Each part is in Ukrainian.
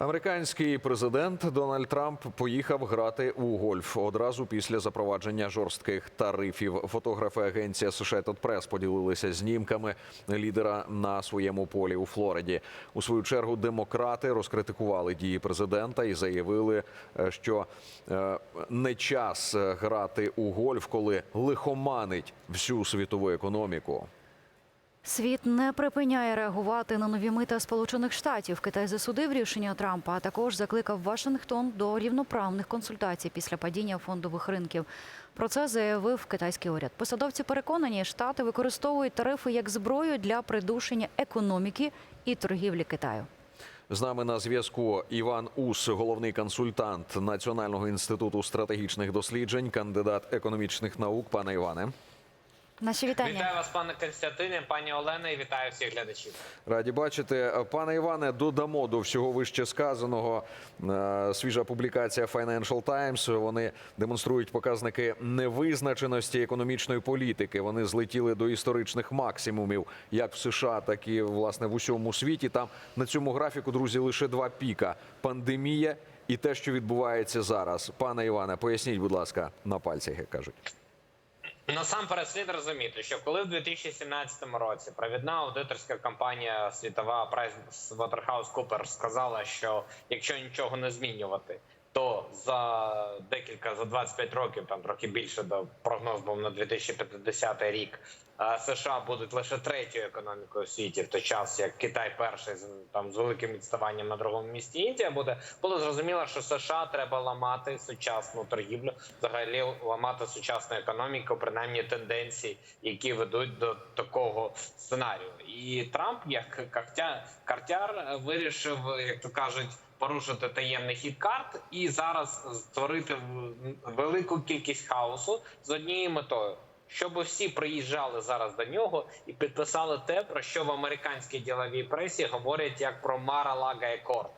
Американський президент Дональд Трамп поїхав грати у гольф одразу після запровадження жорстких тарифів. Фотографи агенції Associated Press поділилися знімками лідера на своєму полі у Флориді. У свою чергу демократи розкритикували дії президента і заявили, е, що е, не час е, грати у гольф, коли лихоманить всю світову економіку. Світ не припиняє реагувати на нові мита Сполучених Штатів. Китай засудив рішення Трампа, а також закликав Вашингтон до рівноправних консультацій після падіння фондових ринків. Про це заявив китайський уряд. Посадовці переконані, штати використовують тарифи як зброю для придушення економіки і торгівлі Китаю. З нами на зв'язку Іван Ус, головний консультант Національного інституту стратегічних досліджень, кандидат економічних наук. Пане Іване, Наші вітання. Вітаю вас, пане Константине, пані Олена, і вітаю всіх глядачів. раді бачити. Пане Іване, додамо до всього вище сказаного. Е, Свіжа публікація Financial Times. Вони демонструють показники невизначеності економічної політики. Вони злетіли до історичних максимумів, як в США, так і власне в усьому світі. Там на цьому графіку, друзі, лише два піка: пандемія і те, що відбувається зараз. Пане Іване, поясніть, будь ласка, на пальцях, як кажуть. Насамперед слід розуміти, що коли в 2017 році провідна аудиторська компанія світова PricewaterhouseCoopers сказала, що якщо нічого не змінювати, то за декілька за 25 років, там трохи більше до прогноз був на 2050 рік. е, США будуть лише третьою економікою в світі, в той час як Китай перший з там з великим відставанням на другому місці. Індія буде було зрозуміло, що США треба ламати сучасну торгівлю, взагалі ламати сучасну економіку, принаймні тенденції, які ведуть до такого сценарію. І Трамп, як картя, картяр, вирішив, як то кажуть порушити таємний хід карт і зараз створити велику кількість хаосу з однією метою. Щоб всі приїжджали зараз до нього і підписали те, про що в американській діловій пресі говорять як про Мара-Лага Екорд.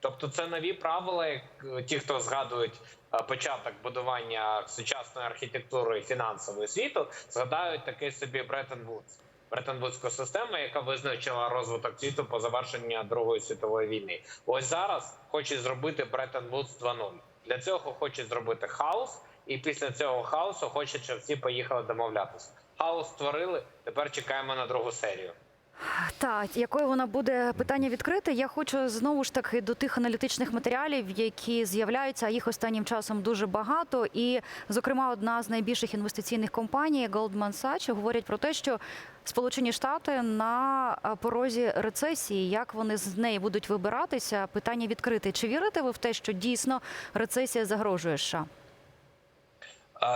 Тобто це нові правила, як е, ті, хто згадують е, початок будування сучасної архітектури і фінансового світу, згадають такий собі Бреттон Вудс. Бреттон-Вудську систему, яка визначила розвиток світу по завершенню Другої світової війни. Ось зараз хочуть зробити Бреттон-Вудс 2.0. Для цього хочуть зробити хаос, і після цього хаосу хочуть, щоб всі поїхали домовлятися. Хаос створили. Тепер чекаємо на другу серію. Так, якою вона буде питання відкрите? Я хочу знову ж таки до тих аналітичних матеріалів, які з'являються, а їх останнім часом дуже багато. І, зокрема, одна з найбільших інвестиційних компаній Goldman Sachs говорять про те, що Сполучені Штати на порозі рецесії, як вони з неї будуть вибиратися? Питання відкрите. Чи вірите ви в те, що дійсно рецесія загрожує США?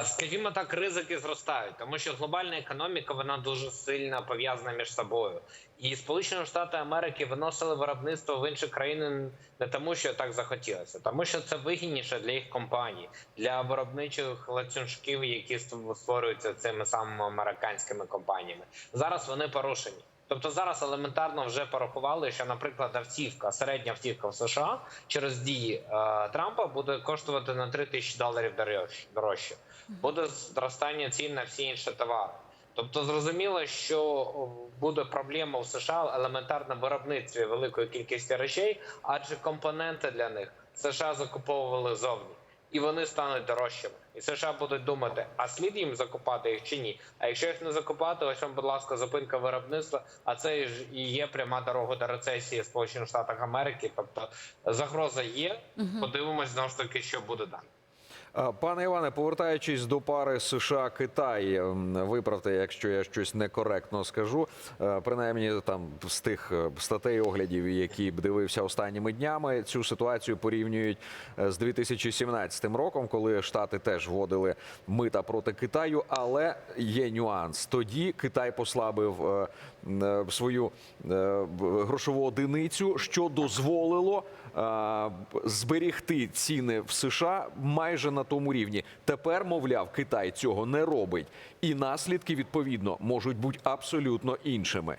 Скажімо так, ризики зростають, тому що глобальна економіка вона дуже сильно пов'язана між собою. І Сполучені Штати Америки виносили виробництво в інші країни не тому, що так захотілося, тому що це вигідніше для їх компаній, для виробничих ланцюжків, які створюються цими самими американськими компаніями. Зараз вони порушені. Тобто зараз елементарно вже порахували, що, наприклад, автівка, середня автівка в США через дії е, Трампа буде коштувати на 3 тисячі доларів дорожче-. Буде зростання цін на всі інші товари. Тобто зрозуміло, що буде проблема в США елементарно в виробництві великої кількості речей, адже компоненти для них США закуповували зовні. І вони стануть дорожчими. І США будуть думати, а слід їм закупати їх чи ні. А якщо їх не закупати, ось вам, будь ласка, зупинка виробництва. А це ж і є пряма дорога до рецесії в Сполучених Штатах Америки. Тобто загроза є. Подивимось знову ж таки, що буде далі. А, Пане Іване, повертаючись до пари США Китай, ем, виправте, якщо я щось некоректно скажу. Е, Принаймні, там з тих е, статей оглядів, які б дивився останніми днями, цю ситуацію порівнюють е, з 2017 роком, коли штати теж вводили мита проти Китаю. Але є нюанс. Тоді Китай послабив е, е, свою е, грошову одиницю, що дозволило е, зберігти ціни в США майже на тому рівні. Тепер, мовляв, Китай цього не робить, і наслідки відповідно можуть бути абсолютно іншими.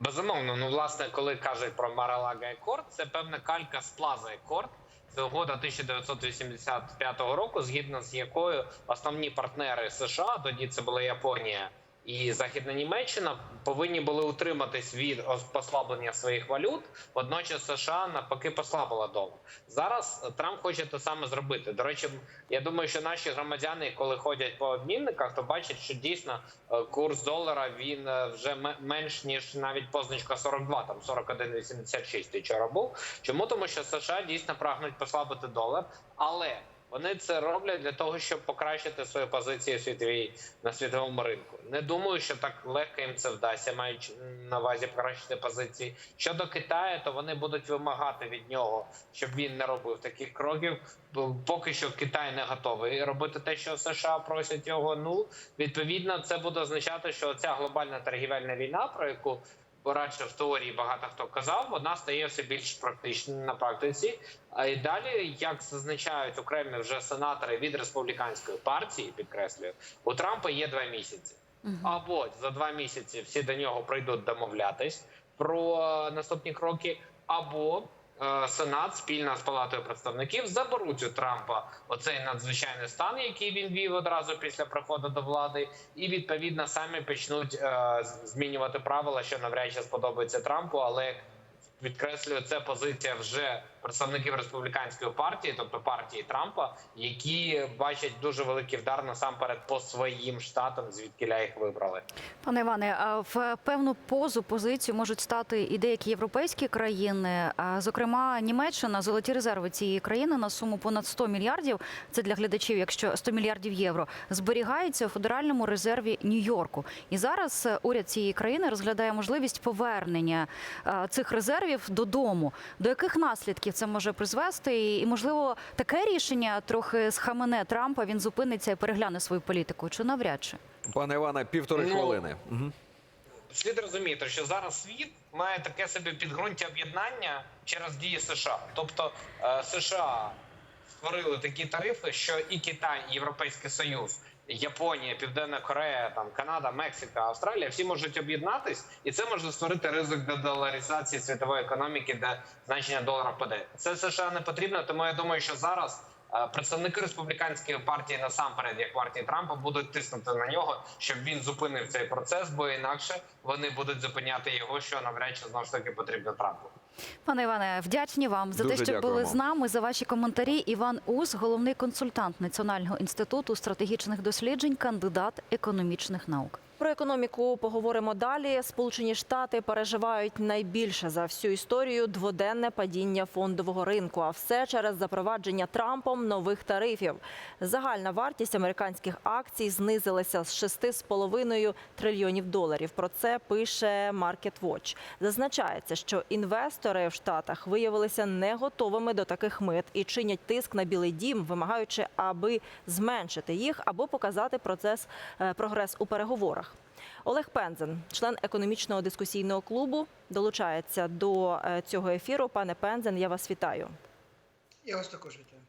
Безумовно, ну власне, коли кажуть про Маралага Екорд, це певна калька з Плаза Екорд. Це угода 1985 року, згідно з якою основні партнери США, тоді це була Японія і Західна Німеччина, повинні були утриматись від послаблення своїх валют. Водночас США навпаки послабила долар. Зараз Трамп хоче те саме зробити. До речі, я думаю, що наші громадяни, коли ходять по обмінниках, то бачать, що дійсно е, курс долара він е, вже ме- менш ніж навіть позначка 42, там 41,86 вчора був. Чому тому, що США дійсно прагнуть послабити долар, але вони це роблять для того, щоб покращити свої позиції у світовій на світовому ринку. Не думаю, що так легко їм це вдасться, маючи на увазі покращити позиції. Щодо Китаю, то вони будуть вимагати від нього, щоб він не робив таких кроків. Поки що Китай не готовий робити те, що США просять його. Ну відповідно, це буде означати, що ця глобальна торгівельна війна, про яку радше в теорії багато хто казав, вона стає все більш практичною на практиці. А і далі, як зазначають окремі вже сенатори від республіканської партії, підкреслюю, у Трампа є два місяці. Або за два місяці всі до нього прийдуть домовлятись про наступні кроки, або Сенат спільно з палатою представників заберуть у Трампа оцей надзвичайний стан, який він вів одразу після приходу до влади, і відповідно самі почнуть е, змінювати правила, що навряд чи сподобається Трампу, але підкреслюю, це позиція вже представників республіканської партії, тобто партії Трампа, які бачать дуже великий вдар насамперед по своїм штатам, звідки їх вибрали. Пане Іване, в певну позу позицію можуть стати і деякі європейські країни, зокрема Німеччина, золоті резерви цієї країни на суму понад 100 мільярдів. Це для глядачів, якщо 100 мільярдів євро зберігається у федеральному резерві Нью-Йорку. І зараз е, уряд цієї країни розглядає можливість повернення е, цих резервів додому. До яких наслідків це може призвести? І, і можливо, таке рішення трохи схамене Трампа. Він зупиниться і перегляне свою політику. Чи навряд чи? Пане Іване, півтори Ну, хвилини. Угу. Слід розуміти, що зараз світ має таке собі підґрунтя об'єднання через дії США. Тобто е, США створили такі тарифи, що і Китай, і Європейський Союз, Японія, Південна Корея, там Канада, Мексика, Австралія всі можуть об'єднатись, і це може створити ризик дедоларизації світової економіки, де значення долара впаде. Це США не потрібно, тому я думаю, що зараз. Представники республіканської партії насамперед, як партії Трампа, будуть тиснути на нього, щоб він зупинив цей процес, бо інакше вони будуть зупиняти його, що навряд чи знову ж таки потрібно Трампу. Пане Іване, вдячні вам за Дуже те, що дякуємо. були з нами за ваші коментарі. Іван Ус, головний консультант Національного інституту стратегічних досліджень, кандидат економічних наук. Про економіку поговоримо далі. Сполучені Штати переживають найбільше за всю історію дводенне падіння фондового ринку. А все через запровадження Трампом нових тарифів. Загальна вартість американських акцій знизилася з 6,5 трильйонів доларів. Про це пише Market Watch. Зазначається, що інвестори в Штатах виявилися не готовими до таких мит і чинять тиск на Білий Дім, вимагаючи, аби зменшити їх або показати процес е, прогрес у переговорах. Олег Пензен, член економічного дискусійного клубу, долучається до е, цього ефіру. Пане Пензен, я вас вітаю. Я вас також вітаю.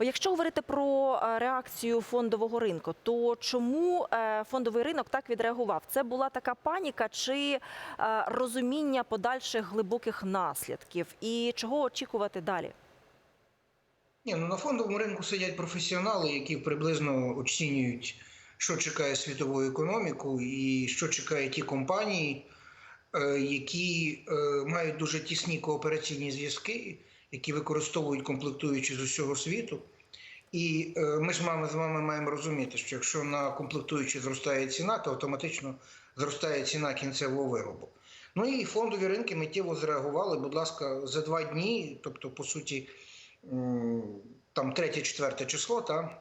Якщо говорити про е, реакцію фондового ринку, то чому е, фондовий ринок так відреагував? Це була така паніка чи розуміння подальших глибоких наслідків? І чого очікувати далі? Ні, ну на фондовому ринку сидять професіонали, які приблизно оцінюють, що чекає світову економіку і що чекає ті компанії, е, які е, мають дуже тісні коопераційні зв'язки, які використовують комплектуючі з усього світу. І е, ми ж мами з вами маємо розуміти, що якщо на комплектуючі зростає ціна, то автоматично зростає ціна кінцевого виробу. Ну і фондові ринки миттєво зреагували, будь ласка, за два дні, тобто, по суті, там 3-4 число, та,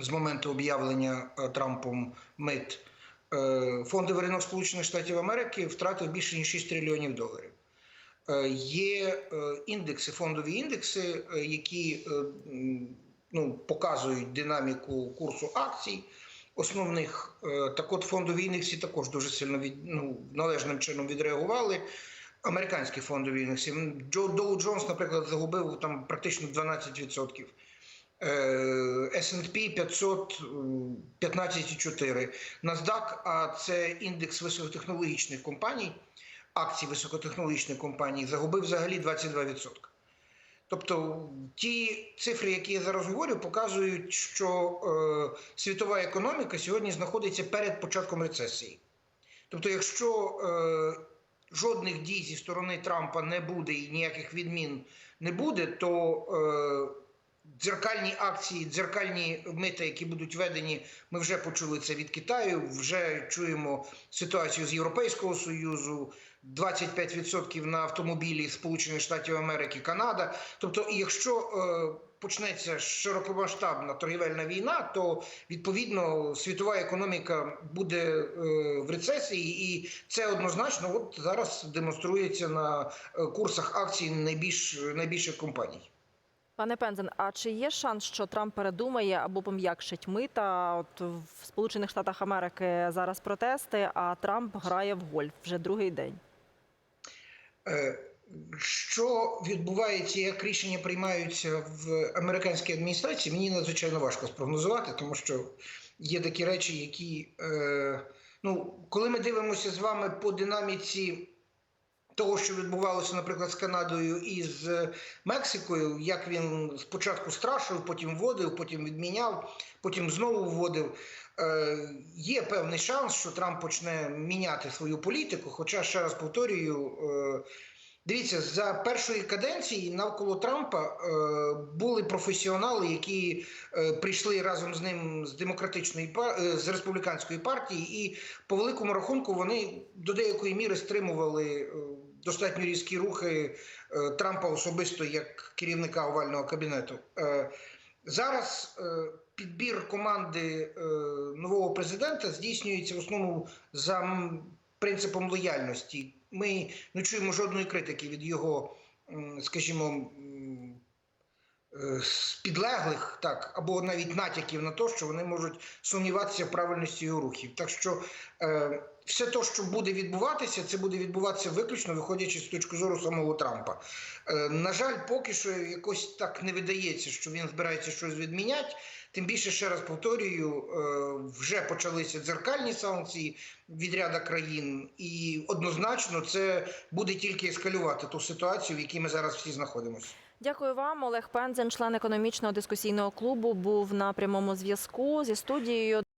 з моменту об'явлення е, Трампом мит, е, фондовий ринок Сполучених Штатів Америки втратив більше ніж 6 трильйонів доларів. Е, Є індекси, фондові індекси, які ну, показують динаміку курсу акцій. Основних так от фондові індекси також дуже сильно від, ну, належним чином відреагували. Американські фондові індекси. Джо Доу Джонс, наприклад, загубив там практично 12%. S&P 500 е, 15,4. NASDAQ, а це індекс високотехнологічних компаній, акцій високотехнологічних компаній, загубив взагалі 22%. Тобто ті цифри, які я зараз говорю, показують, що е, світова економіка сьогодні знаходиться перед початком рецесії. Тобто, якщо е, жодних дій зі сторони Трампа не буде і ніяких відмін не буде, то е, дзеркальні акції, дзеркальні мита, які будуть введені, ми вже почули це від Китаю. Вже чуємо ситуацію з Європейського союзу. 25% на автомобілі Сполучених Штатів Америки, Канада. Тобто, якщо е, почнеться широкомасштабна торгівельна війна, то відповідно світова економіка буде е, в рецесії, і це однозначно от зараз демонструється на е, курсах акцій найбільш найбільших компаній. Пане Пензен, а чи є шанс, що Трамп передумає або пом'якшить мита? От в Сполучених Штатах Америки зараз протести, а Трамп грає в гольф вже другий день. Е, Що відбувається, як рішення приймаються в американській адміністрації, мені надзвичайно важко спрогнозувати, тому що є такі речі, які, е, ну, коли ми дивимося з вами по динаміці того, що відбувалося, наприклад, з Канадою і з Мексикою, як він спочатку страшив, потім вводив, потім відміняв, потім знову вводив. Е, Є певний шанс, що Трамп почне міняти свою політику. Хоча, ще раз повторюю, е, дивіться, за першої каденції навколо Трампа е, були професіонали, які прийшли разом з ним з демократичної пар- з республіканської партії, і по великому рахунку вони до деякої міри стримували достатньо різкі рухи е, Трампа особисто як керівника овального кабінету. Е, Зараз е, підбір команди нового президента здійснюється в основному за принципом лояльності. Ми не чуємо жодної критики від його, скажімо, підлеглих, так, або навіть натяків на те, що вони можуть сумніватися в правильності його рухів. Так що все те, що буде відбуватися, це буде відбуватися виключно виходячи з точки зору самого Трампа. Е, на жаль, поки що якось так не видається, що він збирається щось відміняти. Тим більше, ще раз повторюю, е, вже почалися дзеркальні санкції від ряда країн, і однозначно це буде тільки ескалювати ту ситуацію, в якій ми зараз всі знаходимося. Дякую вам. Олег Пензен, член економічного дискусійного клубу, був на прямому зв'язку зі студією.